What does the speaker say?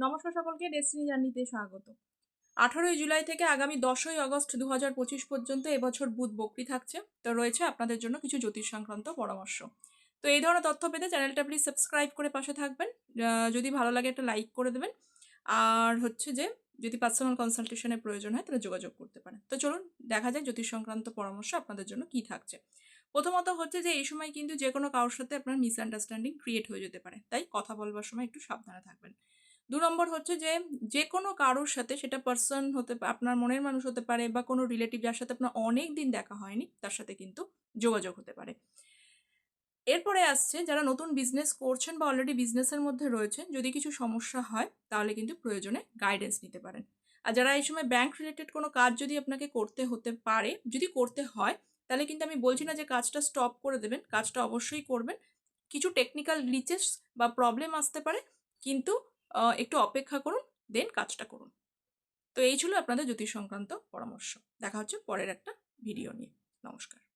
নমস্কার সকলকে ডেস্টিনি জার্নিতে স্বাগত। আঠারোই জুলাই থেকে আগামী দশই আগস্ট দু পঁচিশ পর্যন্ত এবছর বুধ বকরি থাকছে। তো রয়েছে আপনাদের জন্য কিছু জ্যোতিষ সংক্রান্ত পরামর্শ। তো এই ধরনের তথ্য পেতে চ্যানেলটা প্লিজ সাবস্ক্রাইব করে পাশে থাকবেন। যদি ভালো লাগে একটা লাইক করে দেবেন। আর হচ্ছে যে, যদি পার্সোনাল কনসালটেশনের প্রয়োজন হয়, তাহলে যোগাযোগ করতে পারেন। তো চলুন, দেখা যায় জ্যোতিষ সংক্রান্ত পরামর্শ আপনাদের জন্য কি থাকছে। প্রথমত হচ্ছে যে, এই সময় কিন্তু যে কোনো কারোর সাথে আপনার মিসআন্ডারস্ট্যান্ডিং ক্রিয়েট হয়ে যেতে পারে। তাই কথা বলবার সময় একটু সাবধানে থাকবেন। দু নম্বর হচ্ছে যে যে কোনো কারোর সাথে সেটা পার্সন হতে আপনার মনের মানুষ হতে পারে বা কোনো রিলেটিভ যার সাথে আপনার অনেক দিন দেখা হয়নি, তার সাথে কিন্তু যোগাযোগ হতে পারে। এরপরে আসছে যারা নতুন বিজনেস করছেন বা অলরেডি বিজনেসের মধ্যে রয়েছেন, যদি কিছু সমস্যা হয়, তাহলে কিন্তু প্রয়োজনে গাইডেন্স নিতে পারেন। আর যারা এই সময় ব্যাংক রিলেটেড কোনো কাজ যদি আপনাকে করতে হতে পারে, যদি করতে হয়, তাহলে কিন্তু আমি বলছি না যে কাজটা স্টপ করে দেবেন, কাজটা অবশ্যই করবেন। কিছু টেকনিক্যাল গ্লিচেস বা প্রবলেম আসতে পারে, কিন্তু একটু অপেক্ষা করুন, দেন কাজটা করুন। তো এই ছিল আপনাদের জ্যোতিষ সংক্রান্ত পরামর্শ। দেখা হচ্ছে পরের একটা ভিডিও নিয়ে। নমস্কার।